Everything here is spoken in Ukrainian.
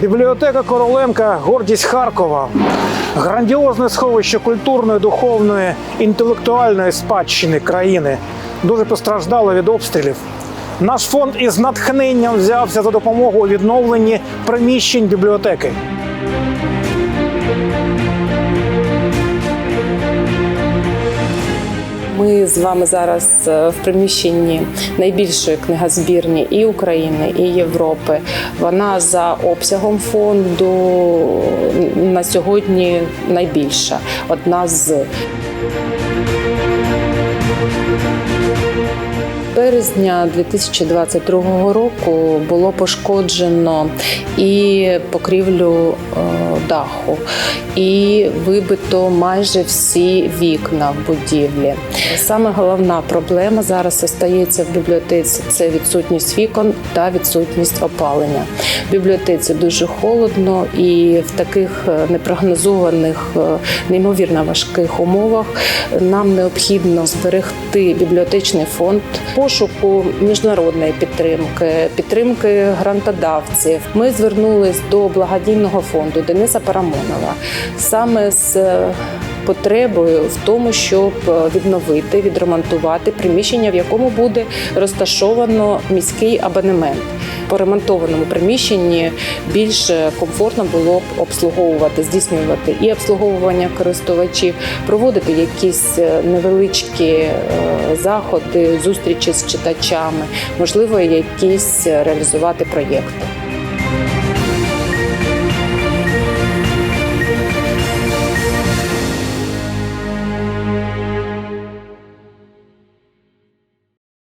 Бібліотека Короленка гордість Харкова. Грандіозне сховище культурної, духовної, інтелектуальної спадщини країни. Дуже постраждало від обстрілів. Наш фонд із натхненням взявся за допомогу у відновленні приміщень бібліотеки. Ми з вами зараз е, в приміщенні найбільшої книгозбірні і України, і Європи. Вона за обсягом фонду на сьогодні найбільша. Одна з березня 2022 року було пошкоджено і покрівлю е, даху, і вибито майже всі вікна в будівлі. Саме головна проблема зараз остається в бібліотеці це відсутність вікон та відсутність опалення. В бібліотеці дуже холодно, і в таких е, непрогнозованих, е, неймовірно важких умовах нам необхідно зберегти бібліотечний фонд пошуку міжнародної підтримки, підтримки грантодавців. Ми звернулись до благодійного фонду Дениса Парамонова саме з е, потребою в тому, щоб е, відновити, відремонтувати приміщення, в якому буде розташовано міський абонемент. По ремонтованому приміщенні більш комфортно було б обслуговувати, здійснювати і обслуговування користувачів, проводити якісь е, невеличкі е, заходи, зустрічі з читачами, можливо, якісь реалізувати проєкти.